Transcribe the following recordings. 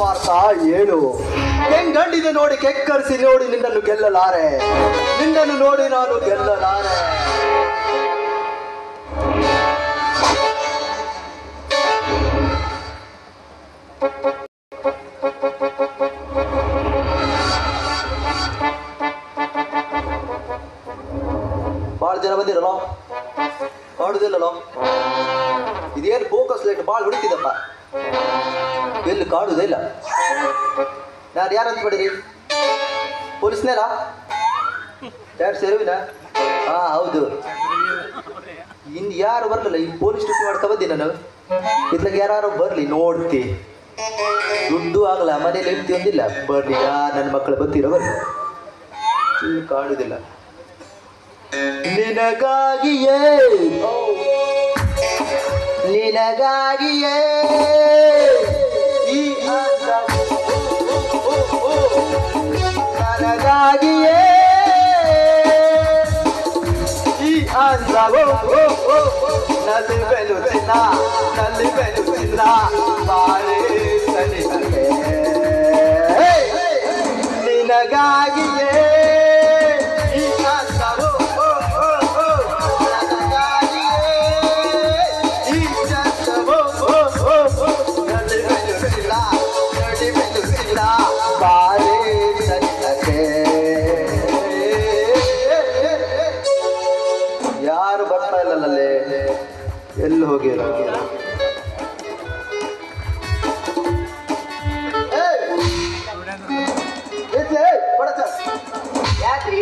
ಹೇಳು ಹೆಂಗಂಡಿದೆ ನೋಡಿ ಕೆಕ್ಕರಿಸಿ ನೋಡಿ ನಿನ್ನನ್ನು ಗೆಲ್ಲಲಾರೆ. ನಿನ್ನನ್ನು ನೋಡಿ ನಾನು ಗೆಲ್ಲಲಾರೆ. ಭಾಳ ಜನ ಬಂದಿರಲ್ಲ? ಕಾಡುದಿಲ್ಲಲ್ಲ ಇದೇನು ಫೋಕಸ್ ಲೈಟ್ ಭಾಳ ಎಲ್ಲಿ ಕಾಡುದೇ ಇಲ್ಲ. ಯಾರು ಯಾರಂತ ಬಿಡಿರಿ ಪೊಲೀಸ್ನೇಲ ಯಾರು ಸೇರುವಿನ ಹಾ ಹೌದು. ಇನ್ ಯಾರು ಬರಲಿಲ್ಲ? ಈ ಪೊಲೀಸ್ ಸ್ಟೇಷನ್ ಮಾಡ್ಕೊ ಬಂದಿ ನಾನು. ಇದ್ರಾಗ ಯಾರು ಬರ್ಲಿ, ನೋಡ್ತಿ. ದುಡ್ಡು ಆಗಲ್ಲ ಮನೇಲಿ ಇರ್ತಿ ಒಂದಿಲ್ಲ ಬರ್ಲಿ, ಯಾ ನನ್ನ ಮಕ್ಕಳು ಬರ್ತೀರ ಬರ್ಲಿ. ಇಲ್ಲಿ ಕಾಡುದಿಲ್ಲ. ನಿನಗಾಗಿಯೇ. ನಿನಗಾಗಿಯೇ. ನನಗಾಗಿಯೇ ಈ ಅಂದವು ನಲ್ಲಿ ಬೆಲುತ್ತಿಲ್ಲ ನಲ್ಲಿ ಬೆಲುತ್ತಿಲ್ಲ ಬಾಳೆ ಸನಿಹಕ್ಕೆ ನಿನಗಾಗಿಯೇ.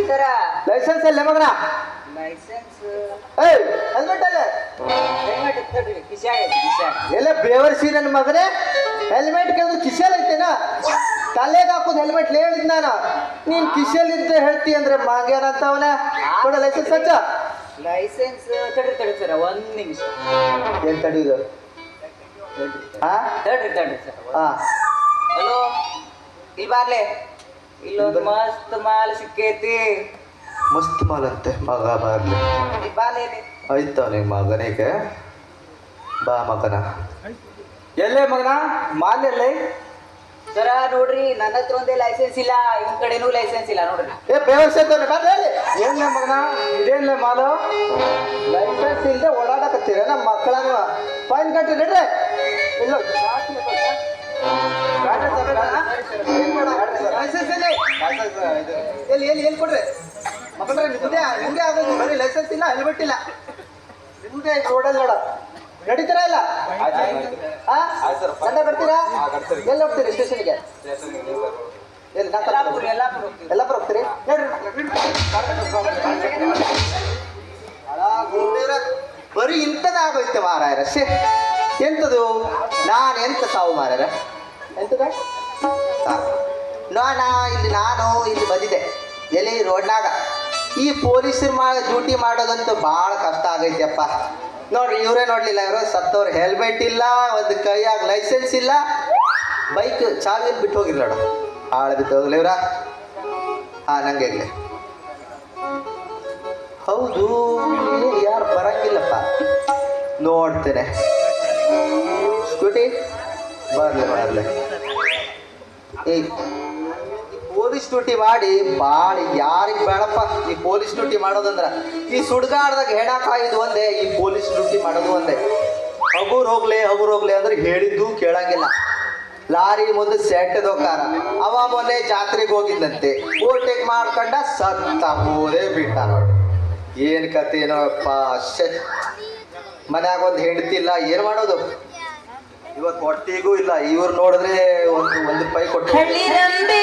ಈ ಲೈಸೆನ್ಸ್ ಎಲ್ಲ ಮಗನ? ಲೈಸೆನ್ಸ್ ಏಯ್ ಹೆಲ್ಮೆಟ್ ಅಲ್ಲ ಹೆಲ್ಮೆಟ್ ಕಿಶಾಗ ಐತಿ ಕಿಶಾಗ ಎಲ್ಲ ಬೇವರ್ಸಿ ನನ್ನ ಮಗನೇ? ಹೆಲ್ಮೆಟ್ ಕೇಳಿದ್ರು ಕಿಶಲ್ ಐತೇನ ತಲೆಗೆ ಹಾಕೋದು ಹೆಲ್ಮೆಟ್ ಹೇಳಿದ್ ನಾನು. ನೀನ್ ಕಿಶಲ್ ಇದ್ದ ಹೇಳ್ತಿ ಅಂದ್ರೆ ಮಾಂಗ್ಯಾನಂತವನ ಕೊಡ ಲೈಸೆನ್ಸ್ ಹಚ್ಚ ಲೈಸೆನ್ಸ್ ತಡಿ ತಡಿ ಸರ್ ಒಂದ್ ನಿಮಿಷ. ಏನ್ ತಡೀದು ಹಾ ಹೇಳ್ರಿ ತಡ್ರಿ ಸರ್ ಹಾ ಹಲೋ ಇಲ್ಲಿ ಬಾರ್ಲೆ. ಇಲ್ಲೊಂದು ಮಸ್ತ್ ಮಾಲ್ ಸಿಕ್ಕೈತಿ. ಮಸ್ತ್ ಮಾಲಂತೆ ಮಗ ಬರ್ಲಿ ಇಲ್ಲಿ. ಆಯ್ತಾ ನಿಮ್ಮ ಮಗನಿಗೆ? ಬಾ ಮಗನ. ಎಲ್ಲೇ ಮಗನ? ಮಾಲೆಲ್ಲೇ ಸರ ನೋಡ್ರಿ ನನ್ನ ಹತ್ರ ಒಂದೇ ಲೈಸೆನ್ಸ್ ಇಲ್ಲ ಇವನ್ ಕಡೆನೂ ಲೈಸೆನ್ಸ್ ಇಲ್ಲ ನೋಡ್ರಿ. ಏ ಬೇವರ್ಸ್ ಐತವ್ನೆ ಬಾ ಹೇಳಿ ಏನ್ಲೇ ಮಗನ? ಇದೇನ್ಲೇ ಮಾಲು? ಲೈಸೆನ್ಸ್ ಇಲ್ಲದೆ ಓಡಾಡಕತ್ತೀರ ನಮ್ಮ ಮಕ್ಕಳನ್ನು? ಫೈನ್ ಕಟ್ಟಿ ನೋಡ್ರಿ. ಇಲ್ಲ ಎಲ್ಲಿ ಎಲ್ಲಿ ಎಲ್ಲಿ ಕೊಡ್ರಿ ಮಕ್ಕಳ್ರೆ ನಿಮ್ದೇ ನಿಮ್ದೇ ಆಗೋದು ಬರೀ ಲೈಸೆನ್ಸ್ ಇಲ್ಲ ಹೆಲ್ಮೆಟ್ ಇಲ್ಲ ನಿಮ್ದೇ ರೋಡಲ್ಲಿ ನೋಡ ನಡೀತೀರಾ ಇಲ್ಲ ಹಾ ಗಂಡ ಬರ್ತೀರಾ ಎಲ್ಲಿ ಹೋಗ್ತೀರಿ ಸ್ಟೇಷನ್ಗೆ ಎಲ್ಲಿ ನಾ ಯಲ್ಲಾಪುರ ಕರ್ಕೊಂಡು ಯಲ್ಲಾಪುರ ಹೋಗ್ತೀವಿ ಎಲ್ಲ ಹೋಗ್ತೀರಿ ಬರೀ ಇಂಥದ್ದು ಆಗೋಯ್ತು ಮಾರಾಯರ ಶೇ ಎಂಥದು? ನಾನು ಎಂತ ಸಾವು ಮಾರಾಯರ ನಾನ ಇಲ್ಲಿ ನಾನು ಇಲ್ಲಿ ಬಂದಿದ್ದೆ. ಎಲ್ಲಿ? ರೋಡ್ನಾಗ. ಈ ಪೊಲೀಸರು ಮಾ ಡ್ಯೂಟಿ ಮಾಡೋದಂತೂ ಭಾಳ ಕಷ್ಟ ಆಗೈತೆಪ್ಪ. ನೋಡ್ರಿ, ಇವರೇ ನೋಡಲಿಲ್ಲ ಇವರು. ಸತ್ತವ್ರು ಹೆಲ್ಮೆಟ್ ಇಲ್ಲ, ಒಂದು ಕೈಯಾಗ ಲೈಸೆನ್ಸ್ ಇಲ್ಲ. ಬೈಕ್ ಚಾವಿಯಲ್ಲಿ ಬಿಟ್ಟು ಹೋಗಿಲ್ಲ ನೋಡು. ಹಾಳು ಬಿಟ್ಟು ಹೋಗ್ಲಿ ಇವ್ರ. ಹಾಂ, ನಂಗೆ ಇರ್ಲಿ. ಹೌದು ಯಾರು ಬರಂಗಿಲ್ಲಪ್ಪ. ನೋಡ್ತೇನೆ. ಸ್ಕೂಟಿ? ಬರ್ಲಿ ಬರ್ಲಿ. ಈ ಪೊಲೀಸ್ ಡ್ಯೂಟಿ ಮಾಡಿ ಭಾಳ ಯಾರಿಗೆ ಬೇಡಪ್ಪ? ಈ ಪೊಲೀಸ್ ಡ್ಯೂಟಿ ಮಾಡೋದಂದ್ರ ಈ ಸುಡ್ಗಾಡ್ದಾಗ ಹೆಣ ಇದು ಒಂದೇ, ಈ ಪೊಲೀಸ್ ಡ್ಯೂಟಿ ಮಾಡೋದು ಒಂದೇ. ಹಗುರ್ ಹೋಗ್ಲಿ ಹಗುರ್ ಹೋಗ್ಲಿ ಅಂದ್ರೆ ಹೇಳಿದ್ದು ಕೇಳಂಗಿಲ್ಲ. ಲಾರಿ ಮುಂದೆ ಸೆಟ್ ಕಾರ. ಅವ ಮೊನ್ನೆ ಜಾತ್ರೆಗೆ ಹೋಗಿದ್ದಂತೆ ಓಟೆಕ್ ಮಾಡ್ಕೊಂಡ ಸತ್ತ ಹೋದೇ ಬಿಟ್ಟ ನೋಡಿ. ಏನ್ ಕತೆ ಏನೋಪ್ಪ ಮನ್ಯಾಗ ಒಂದು ಹೆಂಡತಿ ಇಲ್ಲ, ಏನ್ ಮಾಡೋದು? ಇವತ್ತು ಹೊಟ್ಟಿಗೂ ಇಲ್ಲ ಇವ್ರು ನೋಡಿದ್ರೆ ಒಂದು ಒಂದು ರೂಪಾಯಿ ಕೊಟ್ಟು ಹಳ್ಳಿ ಹಳ್ಳಿ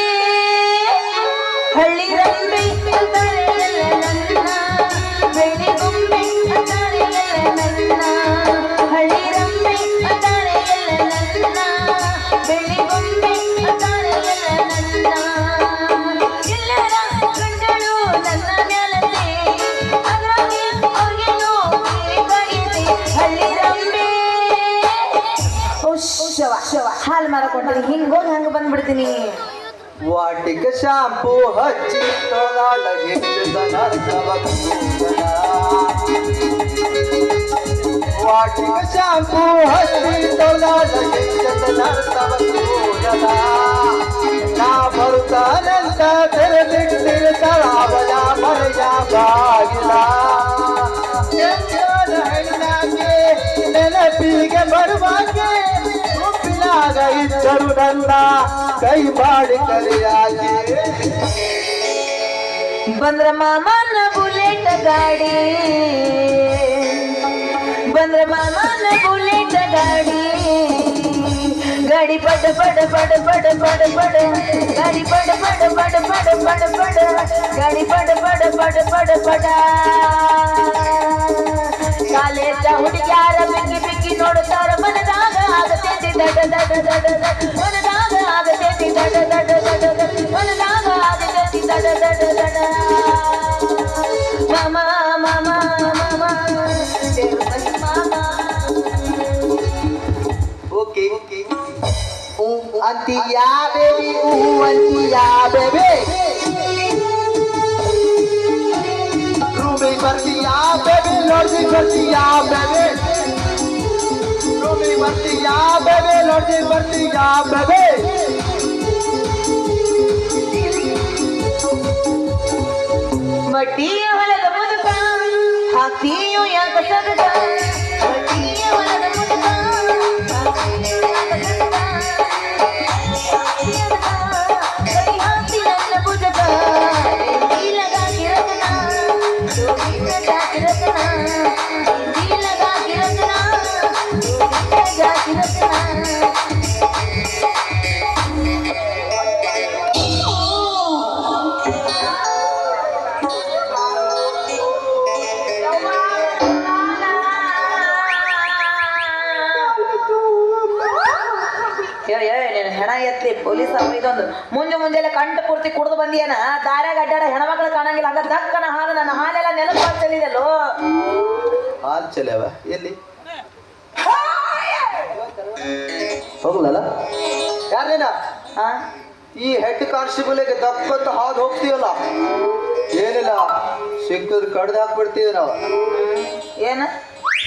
ಶಾಂಪೂ ಹಚ್ಚಿ. ವಾಟಿಕ ಶಾಂಪೂ ಹಚ್ಚಿ ನಾ ಬರುತ್ತಾನಂತ ತೆರೆದಿಟ್ಟಿರ್ತಾಳ ಅವಳ ಮನೆಯ ಬಾಗಿಲ ನೆನಪಿಗೆ ಬರುವಾಗೆ ಗುಂಪಿನಾಗ ಇದ್ದರು ನನ್ನ ಕೈ ಮಾಡಿ ಕರೆಯಾಗೆ ಬಂದ್ರ ಮಾಮನ ಬುಲೆಟ್ ಗಾಡಿ ಬಂದ್ರ ಮಾಮನ ಬುಲೆಟ್ ಗಾಡಿ ಗಾಡಿ ಪಡ ಪಡ ಪಡ ಪಡ ಪಡ ಪಡ ಗಾಡಿ ಪಡ ಪಡ ಪಡ ಪಡ ಪಡ ಪಡ ಗಾಡಿ ಪಡ ಪಡ ಪಡ ಪಡ ಪಡ ಕಾಲೇಜ ಹುಡುಗ್ಯಾರ ಬಿಕ್ಕಿ ಬಿಕ್ಕಿ ನೋಡುತ್ತಾರ ಮನದಾಗ ಆಗತೈತಿ ದಡ ದಡ ದಡ ದಡ ಮನದಾಗ ಆಗತೈತಿ ದಡ ದಡ ದಡ ದಡ ಮನದಾಗ ಆಗತೈತಿ ದಡ ದಡ ದಡ ಮಾಮ ಮಾಮ ಮಾಮ ದೇವ್ರ ಮಾಮ ಓಕೆ ಅಂತೀಯಾ ಬೇಬಿ ಹೂ ಅಂತೀಯಾ ಬೇಬಿ ರೂಮಿಗೆ ಬರ್ತೀಯಾ ಬೇಬಿ ನೋಡ್ದಿ ಬರ್ತೀಯಾ ಬೇಬಿ ರೂಮಿಗೆ ಬರ್ತೀಯಾ ಬೇಬಿ ನೋಡ್ದಿ ಬರ್ತೀಯಾ ಬೇಬಿ ಬಡ್ಡಿಯ ಹೊಲದ ಮುದುಕ ಹಾಕ್ತೀಯೋ ಮುಂಜೆ ಮುಂಜಾನೆ ಕಂಠ ಪೂರ್ತಿ ಕುಡಿದು ಬಂದಿಯನ? ದಾರ್ಯಾಗ ಅಡ್ಡಾಡ ಹೆಣ್ಮಕ್ಳು ಕಾಣಂಗಿಲ್ಲ. ಹಂಗ ದಕ್ಕನ ಹಾಲು ನನ್ನ ಹಾಲೆಲ್ಲ ನೆನಪು ಚೆಲ್ಲಿದಲ್ಲೋ ಹಾಲು ಚಲವ ಎಲ್ಲಿ? ಹೋಗ್ಲಲ್ಲ? ಯಾರೇನ ಹಾ ಈ ಹೆಡ್ ಕಾನ್ಸ್ಟೇಬಲ್ಗೆ ದಪ್ಪಂತ ಹಾದು ಹೋಗ್ತೀವಲ್ಲ ಏನಿಲ್ಲ ಸಿಕ್ಕದ್ ಕಡ್ದು ಹಾಕ್ಬಿಡ್ತೀವಿ ನಾವು. ಏನ?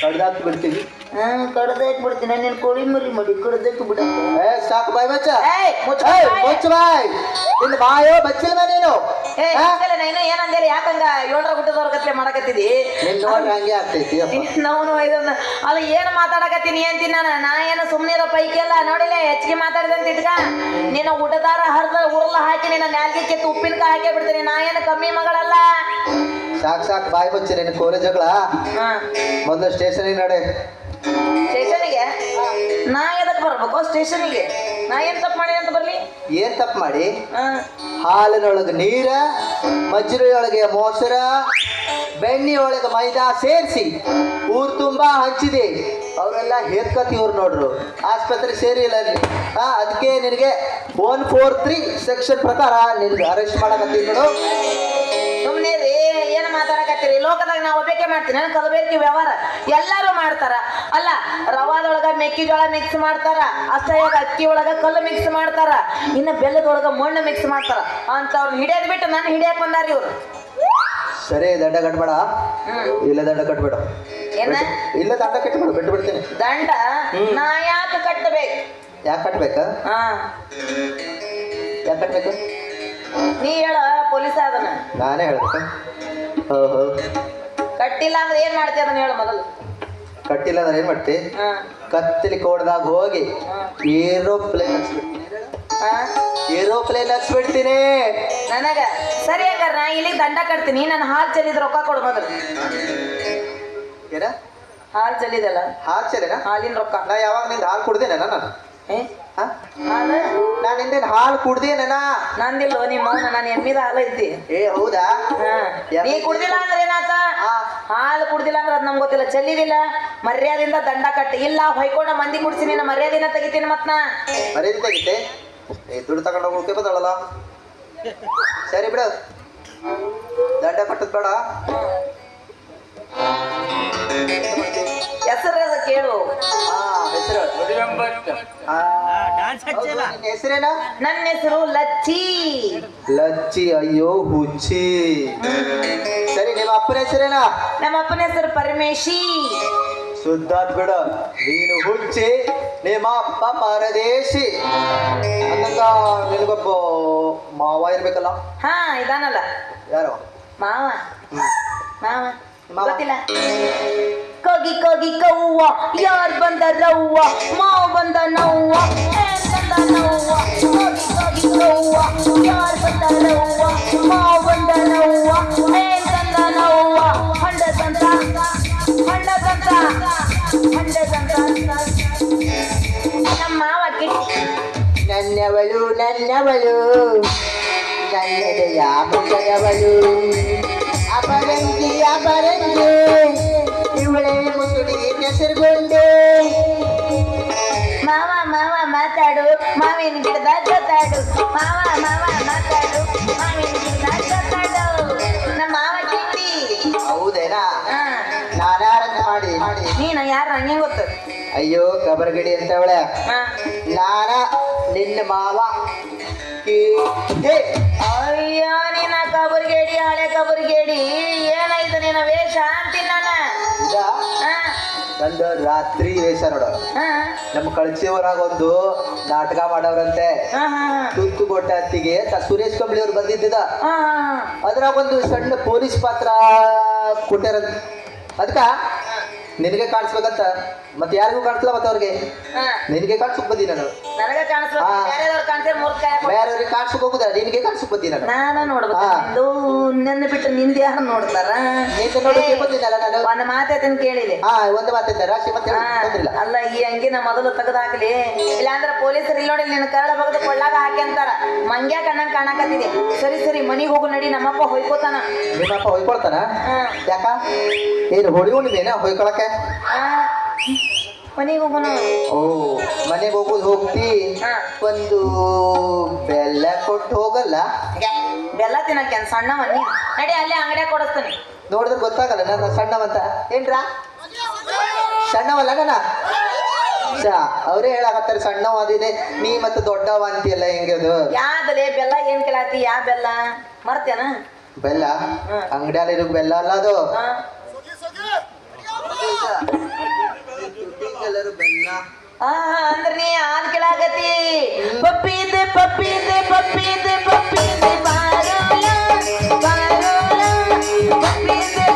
ಕಡ್ದು ಹಾಕಿ ಬಿಡ್ತೀವಿ ಹ್ಮ್ ಕಡ್ದಾಕ್ ಬಿಡ್ತೀನಿ. ನೀನ್ ಕೋಳಿ ಮರಿ ಮಾಡಿ ಕಡ್ದಾಕ್ ಬಿಡ ಏ ಸಾಕು ಬಾಯ್ ಬಚ್ಚ ಏಯ್ ಏಯ್ ಮುಚ್ಚ ಬಾಯ್. ನಿನ್ನ ಬಾಯೋ. ಬಚ್ಚಿಲ್ವ ನೀನು? ಏ ಹಾ? ನಾನು ಏನಂದೇಳಿ ಯಾಕಂಗ ಏಳರ ಗುಡ್ಡದವ್ರ ಗತ್ಲೆ ಮಾಡಕತ್ತಿದಿ? ನಿನ್ ನೋಡ್ರಿ ಹಂಗೆ ಆಗ್ತೈತಿ ಅಪ್ಪ. ನಾವು ಇದನ್ನ. ಅಲ್ಲ ಏನು ಮಾತಾಡಕತ್ತೀನಿ ಅಂತೀನಿ ನಾನು ನಾ ಏನು ಸುಮ್ಮನೆ ಇರೋ ಪೈಕಿ ಎಲ್ಲ ನೋಡಿಲ್ಲ ಹೆಚ್ಚಿಗೆ ಮಾತಾಡಿದಂತ ಇಟ್ಕ. ನಿನ್ನ ಊಟದಾರ ಹರಿದ ಉರ್ಲ ಹಾಕಿ ನಿನ್ನ ನ್ಯಾಲ್ಗೆ ಕಿತ್ತು ಉಪ್ಪಿನಕಾಯಿ ಹಾಕಿ ಬಿಡ್ತೀನಿ ನಾ ಏನು ಕಮ್ಮಿ ಮಗಳಲ್ಲ? ಸಾಕು ಸಾಕ್ ಬಾಯಿ ಬಚ್ಚಿ ನಿನ್ನ ಕೋರೆ ಜಗಳ. ಹಾ. ಮೊದಲು ಸ್ಟೇಷನಿಗೆ ನಡೆ. ಸ್ಟೇಷನಿಗೆ? ನಾ ಎದಕ್ ಬರ್ಬೇಕು ಸ್ಟೇಷನಿಗೆ? ನಾ ಏನು ತಪ್ಪು ಮಾಡಿ ಅಂತ ಬರ್ಲಿ? ಏನ್ ತಪ್ಪು ಮಾಡಿ? ಹಾ. ಹಾಲಿನೊಳಗೆ ನೀರ ಮಜ್ಜಿಗೆಯೊಳಗೆ ಮೊಸರ ಬೆಣ್ಣೆಯೊಳಗೆ ಮೈದಾ ಸೇರಿಸಿ ಊರು ತುಂಬಾ ಹಂಚಿದೆ. ಅವರೆಲ್ಲ ಹೇತ್ಕತಿವ್ರು ನೋಡ್ರು. ಆಸ್ಪತ್ರೆ ಸೇರಿಲ್ಲ ಇಲ್ಲ ಹಾ ಅದಕ್ಕೆ ನಿನಗೆ ಒನ್ ಫೋರ್ ತ್ರೀ ಸೆಕ್ಷನ್ ಪ್ರಕಾರ ನಿನ್ಗೆ ಅರೆಸ್ಟ್ ಮಾಡಕತ್ತೀನಿ ನೋಡು. ಮಾತಾಡಕತ್ತೀರಿ? ಲೋಕದಾಗ ನಾವು ಒಬ್ಬಕ್ಕೆ ಮಾಡ್ತೀನಿ ನಾನು ಕಲಬೇರಿಕೆ ವ್ಯವಹಾರ ಎಲ್ಲರೂ ಮಾಡ್ತಾರ. ಅಲ್ಲ ರವಾದೊಳಗ ಮೆಕ್ಕಿಜೋಳ ಮಿಕ್ಸ್ ಮಾಡ್ತಾರ ಅಷ್ಟಯಾಗ ಅಕ್ಕಿ ಒಳಗ ಕಲ್ಲು ಮಿಕ್ಸ್ ಮಾಡ್ತಾರ ಇನ್ನು ಬೆಲ್ಲದೊಳಗ ಮಣ್ಣು ಮಿಕ್ಸ್ ಮಾಡ್ತಾರ. ಅಂತ ಅಂತವ್ರನ್ನ ಹಿಡಿಯದ್ ಬಿಟ್ಟು ನಾನು ಹಿಡಿಯಕ್ ಬಂದಾರ ಇವ್ರು. ಸರಿ ದಂಡ ಕಟ್ಬೇಡ. ಇಲ್ಲ ದಂಡ ಕಟ್ಬೇಡ? ಇಲ್ಲ ದಂಡ ಕಟ್ಬೇಡ ಬಿಟ್ಟು ಬಿಡ್ತೀನಿ. ದಂಡ? ನಾ ಯಾಕೆ ಕಟ್ಟಬೇಕು ಯಾಕೆ ಕಟ್ಬೇಕ? ಯಾಕೆ ಕಟ್ಬೇಕು? ನೀ ಹೇಳ ಪೊಲೀಸ್ ಅದನ್ನ ನಾನೇ ಹೇಳ್ಬೇಕ ಹೋ ಹೋ ಕಟ್ಟಿಲ್ಲ ಅಂದ್ರೆ ಏನ್ ಮಾಡ್ತೀಯ ಅದನ್ನ ಹೇಳು ಮೊದಲು. ಕಟ್ಟಿಲ್ಲ ಅಂದ್ರೆ ಏನ್ ಮಾಡ್ತಿ? ಹಾ. ಕತ್ತಲಿ ಕೋಡ್ದಾಗ ಹೋಗಿ ಏರೋಪ್ಲೇನ್ ಹಾ. ಏರೋಪ್ಲೇನ್ ಹಚ್ಬಿಡ್ತೀನಿ. ನನಗ. ಸರಿ ಹಂಗಾರ ನಾ ಇಲ್ಲಿಗೆ ದಂಡ ಕಟ್ತೀನಿ. ನನ್ನ ಹಾಲು ಚೆಲ್ಲಿದ ರೊಕ್ಕ ಕೊಡು ಮೊದಲು. ಹಾಲ್ ಹಾಲು ಚೆಲ್ಲಿದಲ್ಲ. ಹಾಲು ಚೆಲ್ಲಿನ? ಹಾಲಿನ ರೊಕ್ಕ. ನಾ ಯಾವಾಗ ನಿಂದ ಹಾಲು ಕುಡ್ದೇನ ನಾನು? ಏ? ನಾನು ಎಂದಿನ ಹಾಲು ಕುಡ್ದೇನ ನಂದಿಲ್ಲ ನಿಮ್ಮ ಮೌನ ನಾನು ಎಮ್ಮಿದ ಹಾಲು ಐತಿ. ಏ ಹೌದಾ. ನೀ ಕುಡ್ದಿಲ್ಲ ಅಂದ್ರೆ ಏನಾತ. ಹಾಲು ಕುಡ್ದಿಲ್ಲ ಅಂದ್ರೆ ಅದ್ ನಮ್ಗೆ ಗೊತ್ತಿಲ್ಲ. ಚೆಲ್ಲಿದಿಲ್ಲ? ಮರ್ಯಾದಿಂದ ದಂಡ ಕಟ್ಟಿ. ಇಲ್ಲ ಹೊಯ್ಕೊಂಡ ಮಂದಿ ಕುಡ್ಸಿ ನಿನ್ನ ಮರ್ಯಾದಿನ ತೆಗಿತೀನಿ ಮತ್ನ ಮರ್ಯಾದೆ ತೆಗಿತೆ ಏ ದುಡ್ಡು ತಗೊಂಡು ಹೋಗೋಕೆ ಬದಳಲ್ಲ ಸರಿ ಬಿಡು. ದಂಡ ಕಟ್ಟದ್ ಬೇಡ. ಹೆಸರು ಕೇಳು. ಹಾ ಹೆಸರು. ಹೆಸರೇನ? ನನ್ನ ಹೆಸರು ಲಚ್ಚಿ. ಲಚ್ಚಿ ಅಯ್ಯೋ ಹುಚ್ಚಿ. ಸರಿ ನಿಮ್ಮ ಅಪ್ಪನ ಹೆಸರೇನ? ನಮ್ಮ ಅಪ್ಪನ ಹೆಸರು ಪರಮೇಶಿ. ಸುದ್ದಾತ್ ಬಿಡ. ನೀನು ಹುಚ್ಚಿ ನಿಮ್ಮ ಅಪ್ಪ ಪರದೇಶಿ ಅಂದಂಗ ನಿನಗೊಬ್ಬ ಮಾವ ಇರ್ಬೇಕಲ್ಲ? ಹಾ ಇದಾನಲ್ಲ. ಯಾರು? ಮಾವ. ಮಾವ. ಮಾವ. ಗೊತ್ತಿಲ್ಲ. ಕೋಗಿ ಕಗಿ ಕವ್ವ, ಯಾರ್ ಬಂದ ರವ್ವ, ಮಾವ್ ಬಂದ ನವ್ವ, ಏನ್ ಬಂದ ನವ್ವ, ಕಗಿ ಕಗಿ ಕವ್ವ, ಯಾರ್ ಬಂದ ರವ್ವ, ಮಾವ್ ಬಂದ ನವ್ವ, ಏನ್ ಬಂದ ನವ್ವ ಹಂಡದಂತ ಹಂಡದಂತ ಹಂಡದಂತ ನಮ್ಮ ಮಾವ ನನ್ನವಳು ನನ್ನವಳು ನನ್ನದೆಯ ಮುಖದವಳು ಅಪರಂಗಿ ಅಪರಂಗಿ. ಇವಳೇ ಮುಸುಡಿ ಹೆಸರುಗೊಂಡೆ. ಮಾವ ಮಾವ ಮಾತಾಡು. ಮಾವಿನ ಗಿಡದ ಜೊತಾಡು. ಮಾವ ಮಾವ ಮಾತಾಡು. ಮಾವಿನ ಗಿಡದ ಜೊತಾಡು. ನಮ್ಮ ಮಾವ ಕಿಟ್ಟಿ ಹೌದೇನಾ? ನಾನಾರಂಗ ಮಾಡಿ? ನೀನು ಯಾರು ನಂಗೆ ಗೊತ್ತು? ಅಯ್ಯೋ ಕಬರ್ಗಡಿ ಅಂತವಳೆ. ಹಾ. ನಾನ ನಿನ್ನ ಮಾವ. ಅಯ್ಯೋ ನಿನ್ನ ಕಬರ್ಗೇಡಿ ಹಳೆ ಕಬರ್ಗೇಡಿ. ಏನಾಯ್ತು ನಿನ್ನ ವೇಷ? ಅಂತೀನಿ ನಂದು ರಾತ್ರಿ ವೇಷ ನೋಡ. ನಮ್ ನಮ್ಮ ಕಳ್ಸಿಯವರಾಗ ಒಂದು ನಾಟಕ ಮಾಡವ್ರಂತೆ ತುರ್ತು ತುತ್ತು ಕೊಟ್ಟ ಅತ್ತಿಗೆ ಸುರೇಶ್ ಕಂಬಳಿ ಅವ್ರು ಬಂದಿದ್ದ ಅದ್ರಾಗ ಒಂದು ಸಣ್ಣ ಪೊಲೀಸ್ ಪಾತ್ರ ಕೊಟ್ಟಾರ ಅದಕ್ಕ ನಿನಗೆ ಕಾಣಿಸ್ಬೇಕಂತ. ಮತ್ತೆ ಯಾರಿಗೂ ಕಾಣಿಸ್ಲ ಮತ್ತೆ ಅವ್ರಿಗೆ? ನಿನಗೆ ಕಾಣಿಸಕ್ ಬಂದಿ ನಾನು. ಕಾಣಿಸ್ಬೇಕು ಬೇರೆಯವ್ರಿಗೆ ಕಾಣಿಸಕ್ ಹೋಗುದ? ನಿನಗೆ ಕಾಣಿಸಕ್ ಬಂದಿ ನಾನು. ನೋಡ್ಬೇಕು. ನನ್ನ ಬಿಟ್ಟು ನಿಂದ ಯಾರು ನೋಡ್ತಾರ? ಒಂದು ಮಾತೈತನ್ ಕೇಳಿದೆ. ಹಾ ಒಂದು ತೊಂದ್ರಿಲ್ಲ ಅಲ್ಲ ಈ ಅಂಗಿನ ಮೊದಲು ತೆಗೆದು ಹಾಕ್ಲಿ ಇಲ್ಲಾಂದ್ರ ಪೊಲೀಸರು ಇಲ್ಲಿ ನೋಡಿ ನಿನ್ನ ಕರಳ ಬಗ್ದು ಕೊಳ್ಳಾಗ ಅಂತಾರ. ಮಂಗ್ಯ ಕಣ್ಣಂಗ್ ಕಾಣಕತ್ತಿದೆ. ಸರಿ ಸರಿ ಮನಿ ಹೋಗು ನಡಿ ನಮ್ಮಪ್ಪ ಹೊಯ್ಕೋತಾನ. ನಿಮ್ಮಪ್ಪ ಹೊಯ್ಕೊಳ್ತಾನ? ಹಾ. ಯಾಕ? ಏನು ಹೊಡಿಕೊಂಡಿದ್ದೇನ ಹೊಯ್ಕೊಳಕ್ಕೆ? ಮನೆಗೆ ಹೋಗೋಣ ಓ ಮನೆಗೆ ಹೋಗೋದು ಹೋಗ್ತಿ. ಹಾ. ಒಂದು ಬೆಲ್ಲ ಹೋಗಲ್ಲ ಬೆಲ್ಲ ತಿನ್ನಕ್ಕೆ ಸಣ್ಣವ ನೀನು? ನಡಿ ಅಲ್ಲೇ ಅಂಗಡಿಯಾಗ ಕೊಡಿಸ್ತೀನಿ. ನೋಡಿದ್ರೆ ಗೊತ್ತಾಗಲ್ಲ ನನ್ನ ಸಣ್ಣವಂತ ಏನ್ರಾ? ಸಣ್ಣವಲ್ಲ ನನ್ನ ಅವರೇ ಹೇಳಾಕತ್ತಾರೆ ಸಣ್ಣವ ಅದಿದೆ ನೀ ಮತ್ತೆ ದೊಡ್ಡವ ಅಂತಿಯಲ್ಲ ಹೆಂಗ ಅದು? ಯಾವ್ದಲೇ ಬೆಲ್ಲ ಏನ್ ಕೇಳಾತಿ? ಯಾ ಬೆಲ್ಲ? ಮರ್ತೇನ ಬೆಲ್ಲ? ಅಂಗಡಿ ಅಂಗಡಿಯಲ್ಲಿ ಇರೋ ಬೆಲ್ಲ ಅಲ್ಲ ಅದು? ಬೆಲ್ಲ ಅಂದ್ರ ನೀ ಇದೆ ಕೇಳಾಕತಿ ಪಪ್ಪಿ ಇದೆ ಪಪ್ಪಿದೆ ಪಪ್ಪಿದೆ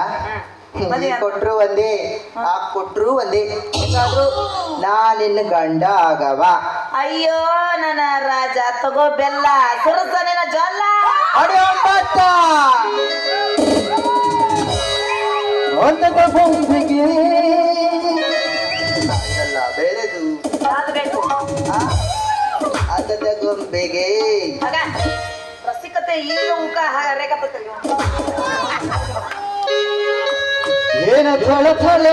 ಆದ್- ಕೊಟ್ರು ಒಂದೇ ಆ ಕೊಟ್ರು ಒಂದೇ. ನಾನಿನ್ನ ನಾ ನಿನ್ನ ಗಂಡ ಆಗವ. ಅಯ್ಯೋ ನನ್ನ ರಾಜ ತಗೋ ಬೆಲ್ಲ ಜೊಲ್ಲ. ಒಂಬತ್ತ. ಒಂದದ ಬೊಂಬಿಗೆ ಬೇರೆದು. ಅದದ ಗೊಂಬೆಗೆ. ರಸಿಕತೆ ಈಗ ಉಂಕ ರೇಖಾ ಏನ ಥಳ ಥಳ